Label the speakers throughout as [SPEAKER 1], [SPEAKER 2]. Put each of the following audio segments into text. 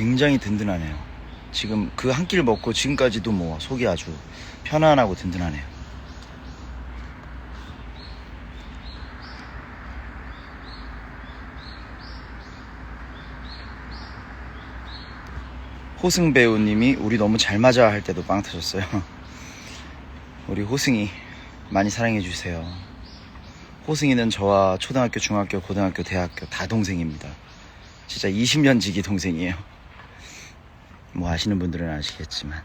[SPEAKER 1] 굉장히 든든하네요. 지금 그 한 끼를 먹고 지금까지도 뭐 속이 아주 편안하고 든든하네요. 호승 배우님이 우리 너무 잘 맞아 할 때도 빵 터졌어요. 우리 호승이 많이 사랑해 주세요. 호승이는 저와 초등학교, 중학교, 고등학교, 대학교 다 동생입니다. 진짜 20년 지기 동생이에요. 뭐 아시는 분들은 아시겠지만.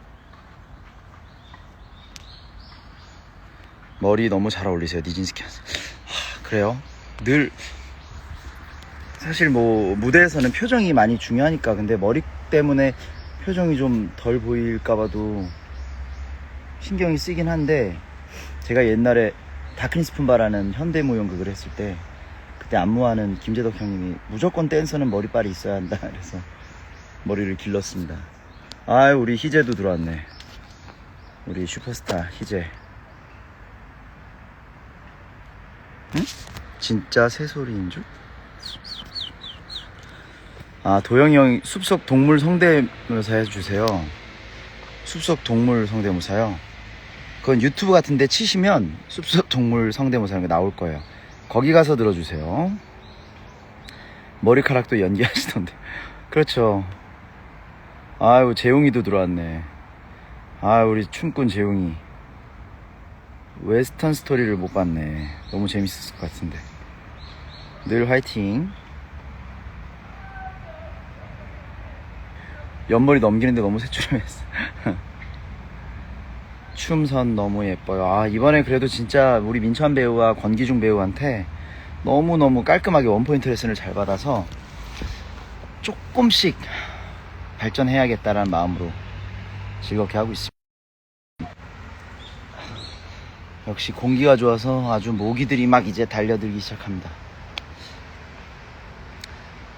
[SPEAKER 1] 머리 너무 잘 어울리세요, 니진스키. 하, 그래요? 늘, 사실 뭐, 무대에서는 표정이 많이 중요하니까. 근데 머리 때문에 표정이 좀 덜 보일까봐도 신경이 쓰이긴 한데, 제가 옛날에 다크니스푼바라는 현대무용극을 했을 때, 그때 안무하는 김재덕 형님이 무조건 댄서는 머리빨이 있어야 한다. 그래서 머리를 길렀습니다. 아유, 우리 희재도 들어왔네. 우리 슈퍼스타 희재. 응? 진짜 새소리인 줄? 아, 도영이 형이 숲속 동물 성대모사 해주세요. 숲속 동물 성대모사요. 그건 유튜브 같은데 치시면 숲속 동물 성대모사가 나올 거예요. 거기 가서 들어주세요. 머리카락도 연기하시던데. 그렇죠. 아유, 재웅이도 들어왔네. 아, 우리 춤꾼 재웅이. 웨스턴 스토리를 못 봤네. 너무 재밌었을 것 같은데. 늘 화이팅. 옆머리 넘기는데 너무 새초롬했어. 춤선 너무 예뻐요. 아, 이번에 그래도 진짜 우리 민천 배우와 권기중 배우한테 너무너무 깔끔하게 원포인트 레슨을 잘 받아서 조금씩 발전해야겠다라는 마음으로 즐겁게 하고 있습니다. 역시 공기가 좋아서 아주 모기들이 막 이제 달려들기 시작합니다.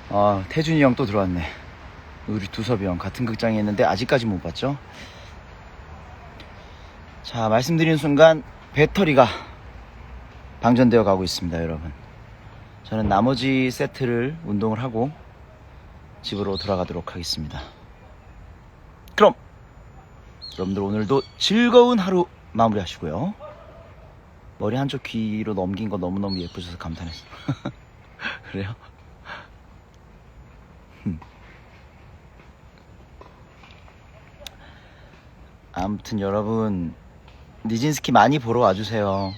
[SPEAKER 1] 아, 태준이 형 또 들어왔네. 우리 두섭이 형 같은 극장에 있는데 아직까지 못 봤죠? 자, 말씀드린 순간 배터리가 방전되어 가고 있습니다, 여러분. 저는 나머지 세트를 운동을 하고 집으로 돌아가도록 하겠습니다. 그럼 여러분들 오늘도 즐거운 하루 마무리하시고요. 머리 한쪽 귀로 넘긴 거 너무너무 예쁘셔서 감탄했어요. 그래요? 흠. 아무튼 여러분 니진스키 많이 보러 와주세요.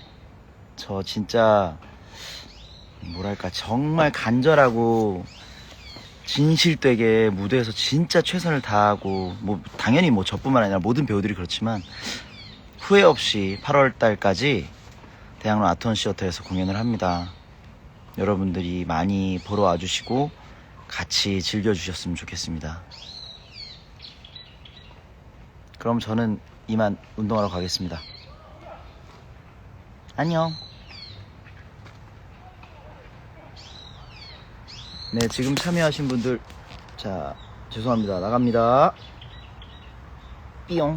[SPEAKER 1] 저 진짜 뭐랄까 정말 간절하고 진실되게 무대에서 진짜 최선을 다하고 뭐 당연히 뭐 저뿐만 아니라 모든 배우들이 그렇지만 후회 없이 8월 달까지 대학로 아트원 시어터에서 공연을 합니다. 여러분들이 많이 보러 와주시고 같이 즐겨주셨으면 좋겠습니다. 그럼 저는 이만 운동하러 가겠습니다. 안녕. 네, 지금 참여하신 분들, 자, 죄송합니다. 나갑니다. 삐용.